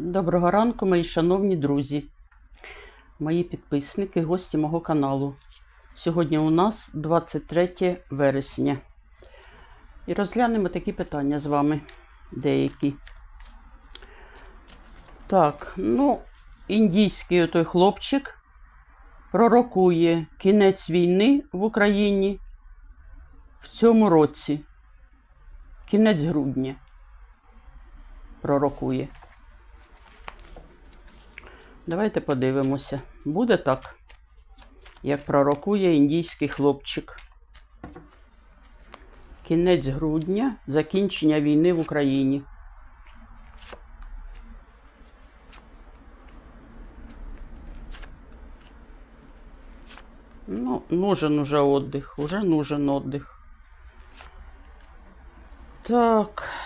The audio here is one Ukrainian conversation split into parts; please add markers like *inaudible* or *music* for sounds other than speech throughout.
Доброго ранку, мої шановні друзі, мої підписники, гості мого каналу. Сьогодні у нас 23 вересня. І розглянемо такі питання з вами деякі. Так, ну, індійський той хлопчик пророкує кінець війни в Україні в цьому році. Кінець грудня пророкує. Давайте подивимося. Буде так, як пророкує індійський хлопчик. Кінець грудня, закінчення війни в Україні. Ну, нужен уже отдых, уже нужен отдых. Так.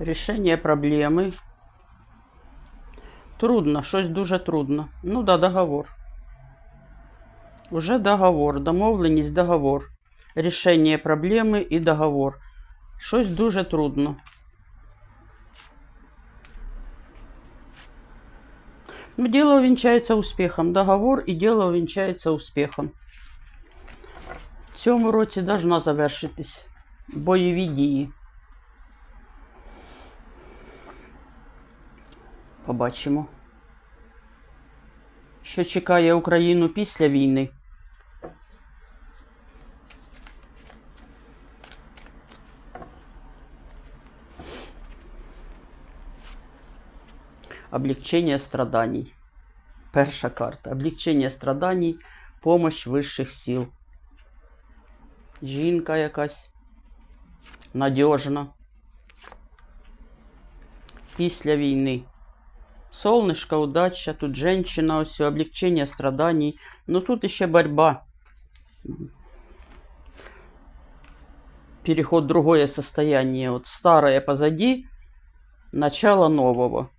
Рішення проблеми. Трудно, щось дуже трудно. Ну да, договор. Уже договор, домовленість, договор. Рішення проблеми і договор. Щось дуже трудно. Ну, дело увенчается успехом. Договор і дело увенчается успехом. В цьому році должна завершитись бойові дії. Побачимо. Що чекає Україну після війни? Облегчение страданий. Перша карта. Облегчення страданий, помощь вищих сил. Жінка якась надіжна. Після війни. Солнышко, удача, тут женщина, все, облегчение страданий. Но тут еще борьба. Переход в другое состояние. Вот старое позади, начало нового.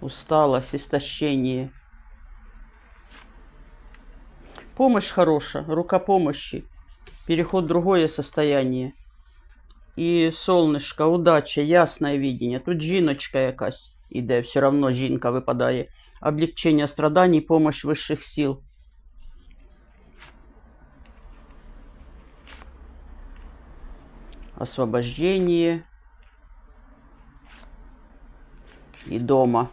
Усталость, истощение. Помощь хорошая, рука помощи переход в другое состояние. І солнышко, удача, ясне видіння. Тут жіночка якась іде, все равно жінка випадає. Облегчення страданий, помощь вищих сил. Освобождение. І дома.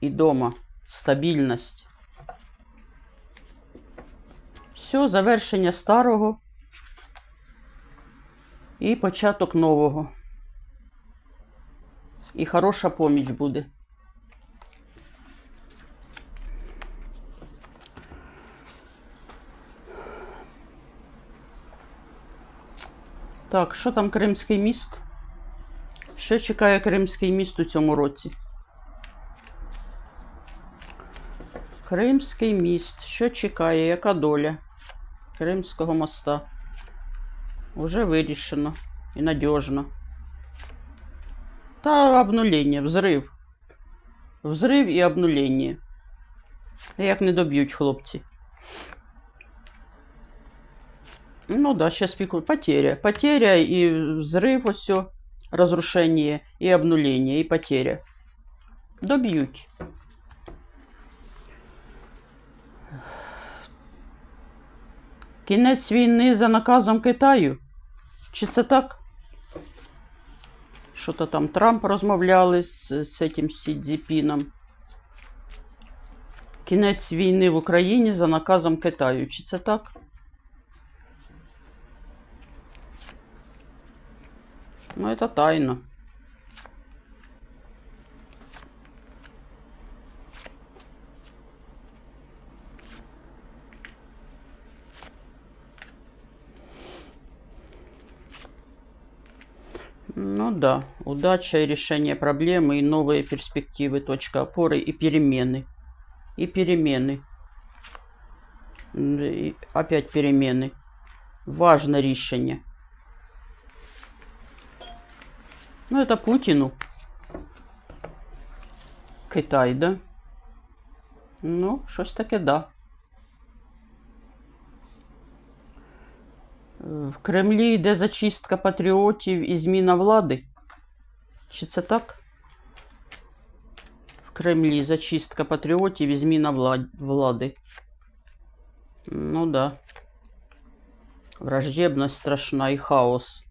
І дома. Стабільність. Все, завершення старого і початок нового. І хороша поміч буде. Так, що там Кримський міст? Що чекає Кримський міст у цьому році? Кримський міст. Що чекає? Яка доля Кримського моста? Уже вирішено і надіжно. Та обнулення, взрив. Взрив і обнулення. Як не доб'ють хлопці. Ну да, сейчас пику. Потеря. Потеря и взрыв, все. Разрушение и обнуление, и потеря. Доб'ють. Кінець війни за наказом Китаю. Чи це так? Що-то там Трамп розмовляли з, з цим Сідзіпіном. Кінець війни в Україні за наказом Китаю. Чи це так? Ну, это тайна. Ну да, удача и решение проблемы, и новые перспективы, точка опоры, и перемены. И перемены. И опять перемены. Важное решение. Ну, это Путину. Китай, да? Ну, щось таке, да. В Кремлі йде зачистка патріотів і зміна влади. Чи це так? В Кремлі зачистка патріотів і зміна влади. Ну да. Враждебность страшна і хаос.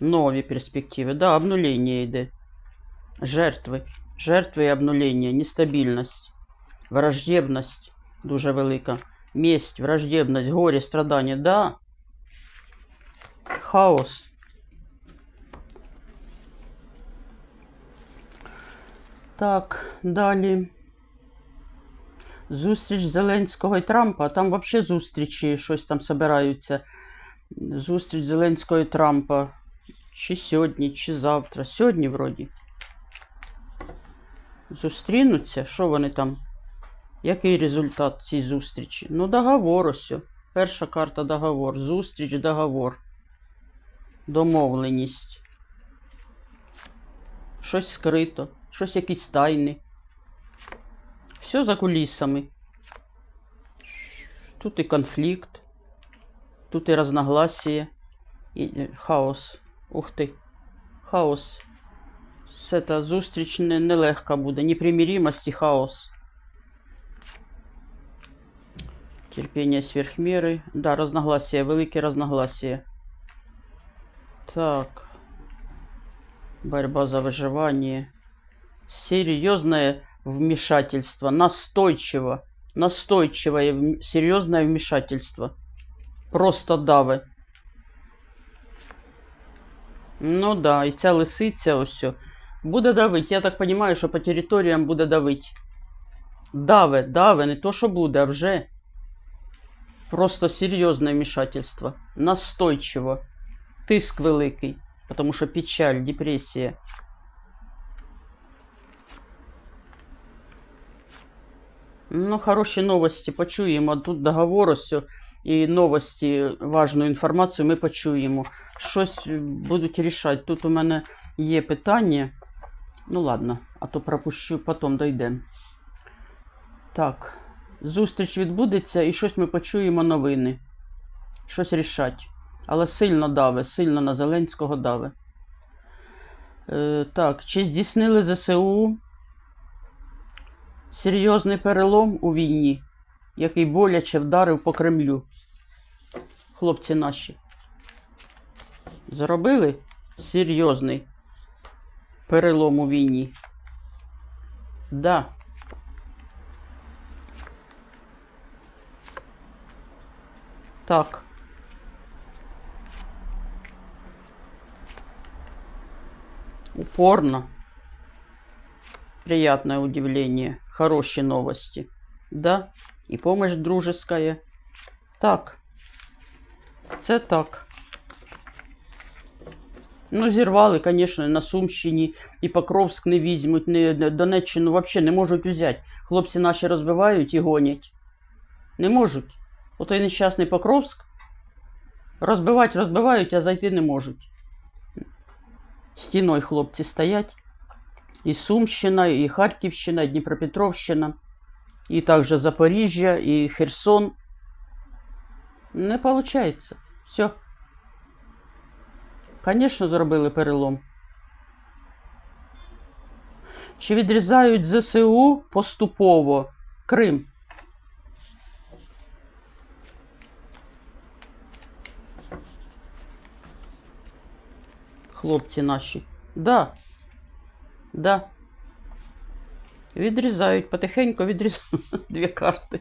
Нові перспективи. Да, обнуление йде. Жертви. Жертви і обнулення, нестабільність, враждебність дуже велика. Месть, враждебність, горе, страдання. Да. Хаос. Так, далі. Зустріч Зеленського і Трампа. Там взагалі зустрічі щось там собираються. Зустріч Зеленського і Трампа. Чи сьогодні, чи завтра. Сьогодні вроді. Зустрінуться. Що вони там? Який результат цієї зустрічі? Ну, договор ось. Перша карта договор. Зустріч, договор. Домовленість. Щось скрито, щось якісь тайни. Все за кулісами. Тут і конфлікт, тут і разногласія, і е, хаос. Ух ти. Хаос. Все та зустріч не, буде. Непримиримость і хаос. Терпіння сверхміри. Да, разногласия, великі разногласия. Так. Борьба за выживание. Серьезное вмешательство. Настойчиво. Настойчивое, серьезное вмешательство. Просто дави. Ну да, і ця лисиця ось. о. Буде давить. Я так понимаю, що по територіям буде давить. Даве, даве, не то, що буде, а вже. Просто серйозне вмешательство. Настойчиво. Тиск великий. Потому що печаль, депресія. Ну, хороші новості почуємо. Тут договор ось і новості, важну інформацію ми почуємо. Щось е, будуть рішати. Тут у мене є питання. Ну ладно, а то пропущу, потім дойдемо. Так, зустріч відбудеться і щось ми почуємо новини. Щось рішать. Але сильно даве, сильно на Зеленського даве. Е, так, чи здійснили ЗСУ серйозний перелом у війні, який боляче вдарив по Кремлю? Хлопці наші. Зробили серйозний перелом у війні. Да. Так. Упорно. Приятное удивление. Хорошие новости. Да? И помощь дружеская. Так. Це так. Ну, зірвали, звісно, на Сумщині і Покровськ не візьмуть, не, не- Донеччину взагалі не можуть взяти. Хлопці наші розбивають і гонять. Не можуть. Отой нещасний Покровськ. Розбивати розбивають, а зайти не можуть. Стіною хлопці стоять. І Сумщина, і Харківщина, і Дніпропетровщина, і також Запоріжжя, і Херсон. Не виходить. Все. Звісно, зробили перелом. Чи відрізають ЗСУ поступово Крим? Хлопці наші. Да. Да. Відрізають, потихеньку відрізають. *laughs* Дві карти.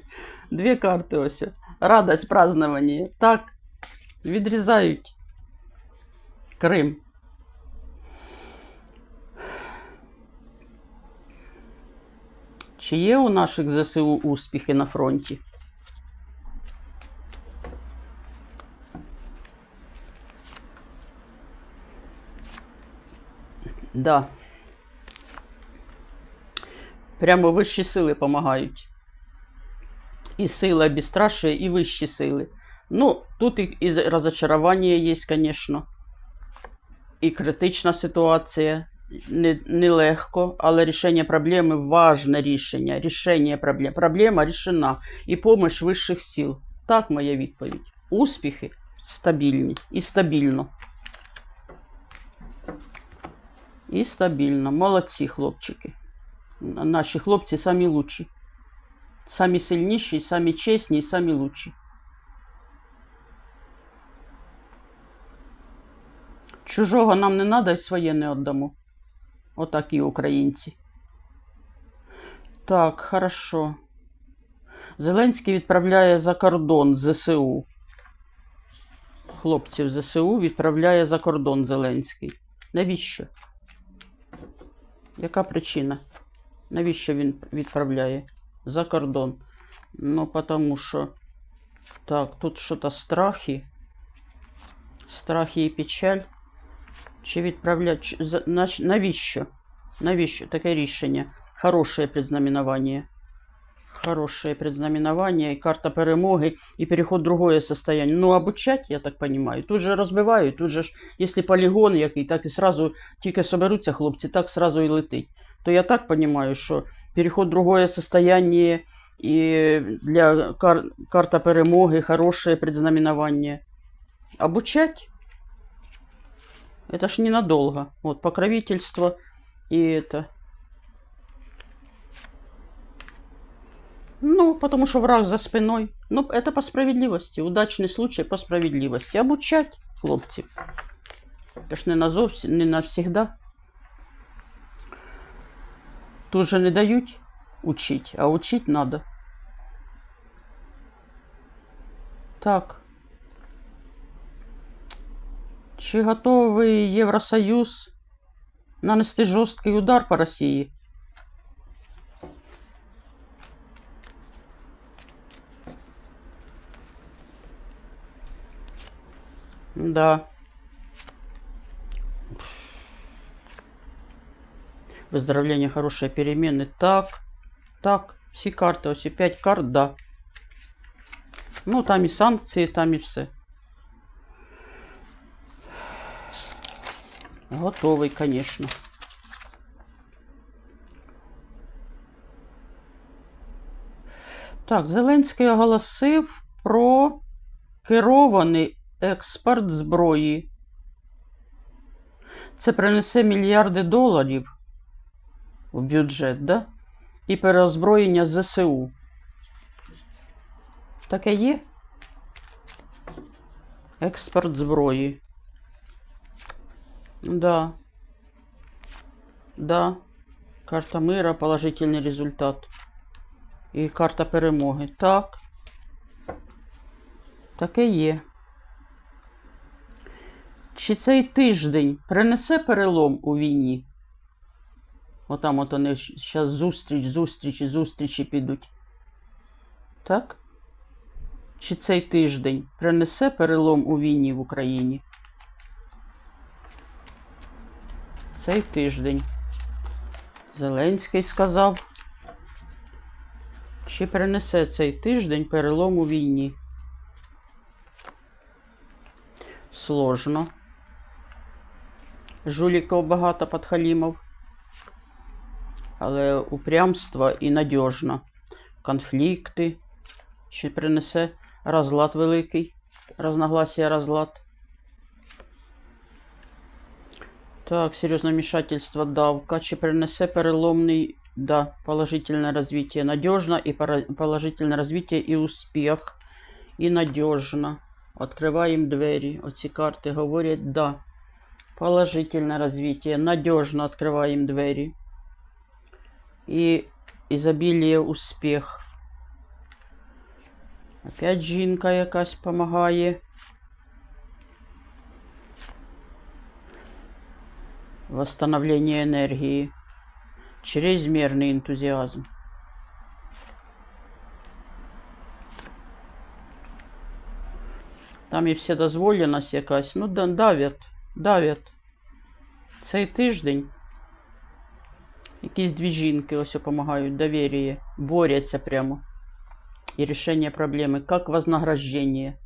Дві карти ось. Радость, празднование. Так. Відрізають. Крим. Чи є у наших ЗСУ успіхи на фронті? Да. Прямо вищі сили допомагають. І сила безстрашия, і вищі сили. Ну, тут і, розочарування є, звісно. І критична ситуація. Не- Нелегко, але рішення проблеми важне рішення. Рішення проблем. Проблема рішена. І помощь вищих сил. Так моя відповідь. Успіхи стабільні. І стабільно. І стабільно. Молодці, хлопчики. Наші хлопці самі лучші. Самі сильніші, самі чесні і самі лучші. Чужого нам не треба і своє не віддамо. Отакі українці. Так, хорошо. Зеленський відправляє за кордон ЗСУ. Хлопців ЗСУ відправляє за кордон Зеленський. Навіщо? Яка причина? Навіщо він відправляє за кордон? Ну, потому що. Так, тут що-то страхи. Страхи і печаль. Чи відправлять. Навіщо? Навіщо таке рішення? Хорошее предзнаменование. Хорошее предзнаменование, и карта перемоги, и переход в другое состояние. Ну, обучать, я так понимаю. Тут же розбивають, тут же ж, якщо полігон який, так і сразу тільки соберуться хлопці, так сразу і летить. То я так понимаю, що переход в другое состояние і для кар карта перемоги, хорошее предзнаменование. Обучать? Это ж ненадолго. Вот, покровительство и это. Ну, потому что враг за спиной. Ну, это по справедливости. Удачный случай по справедливости. Обучать хлопців. Це ж не назовсім, не навсегда. Тут же не дають учить, а учить надо. Так. Чи готовий Євросоюз нанести жорсткий удар по Росії? Да. Выздоровление, хорошие перемены. Так, так, всі карти, ось і 5 карт, да. Ну, там і санкції, там і все. Готовий, конечно. Так, Зеленський оголосив про керований експорт зброї. Це принесе мільярди доларів в бюджет, да? І переозброєння ЗСУ. Таке є? Експорт зброї. Да. Да. Карта мира, положительний результат. І карта перемоги. Так. Таке є. Чи цей тиждень принесе перелом у війні? Отам от вони зараз зустріч, зустрічі, зустрічі підуть. Так? Чи цей тиждень принесе перелом у війні в Україні? Цей тиждень. Зеленський сказав. Чи принесе цей тиждень перелом у війні? Сложно. Жуліків багато подхалімов. Але упрямство і надіжно. Конфлікти. Чи принесе розлад великий? Разногласия розлад. Так, серьезное вмешательство давка. Чи принесе переломный, да, положительное развитие. Надежно и положительное развитие и успех. І надежно. Открываем двері. Оці карти говорять, да. Положительное развитие. Надежно открываем двері. І ізобіліє успіх. Опять жінка якась помагає. Восстановление энергии. Чрезмерный энтузиазм. Там і вседозволеність якась. Ну, да- давять, давять. Цей тиждень якісь дві жінки ось допомагають, довір'я, борються прямо. И решение проблемы. Как вознаграждение.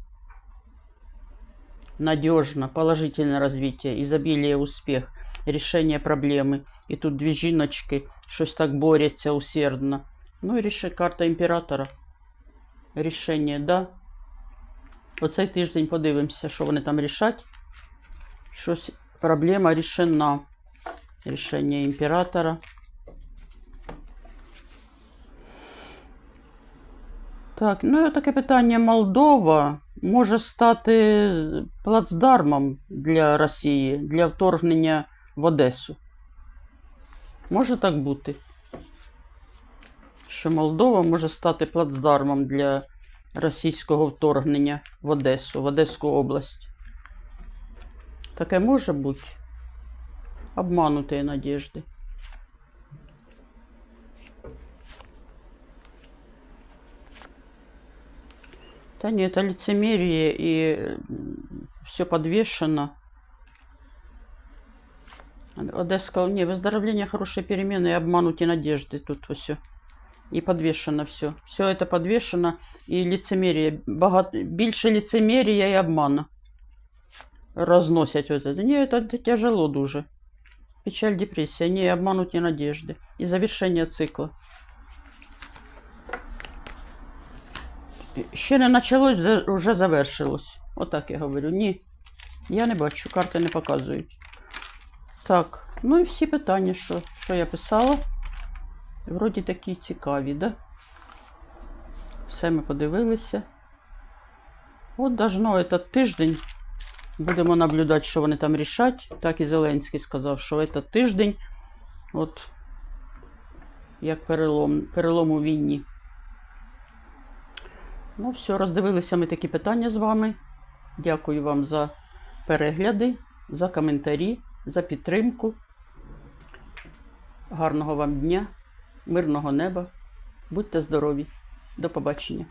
Надежно, положительное развитие, изобилие, успех, решение проблемы. И тут две жіночки щось так борються усердно. Ну и реши карта императора. Решение, да. Оцей тиждень подивимося, що вони там рішать. Щось проблема рішена. Рішення імператора. Так, ну і таке питання. Молдова може стати плацдармом для Росії для вторгнення в Одесу. Може так бути? Що Молдова може стати плацдармом для російського вторгнення в Одесу, в Одеську область. Таке може бути. Обманутые надежды. Да нет, это лицемерие и все подвешено. Одесска, не, выздоровление, хорошие перемены и обманутые надежды тут все. І подвешено все. Все это подвешено і лицемерие. Багато, більше лицемерия і обмана. Розносять вот это. Ні, это, это тяжело дуже. Печаль, депрессия, не обмануть надежды. И завершение цикла. Ще не почалось, за- вже завершилось. Отак я говорю. Ні. Я не бачу, карти не показують. Так, ну і всі питання, що, що я писала. Вроді такі цікаві, да? Все ми подивилися. От должно этот тиждень. Будемо наблюдати, що вони там рішать. Так і Зеленський сказав, що этот тиждень, от як перелом, перелом у війні. Ну, все, роздивилися ми такі питання з вами. Дякую вам за перегляди, за коментарі, за підтримку. Гарного вам дня, мирного неба. Будьте здорові. До побачення.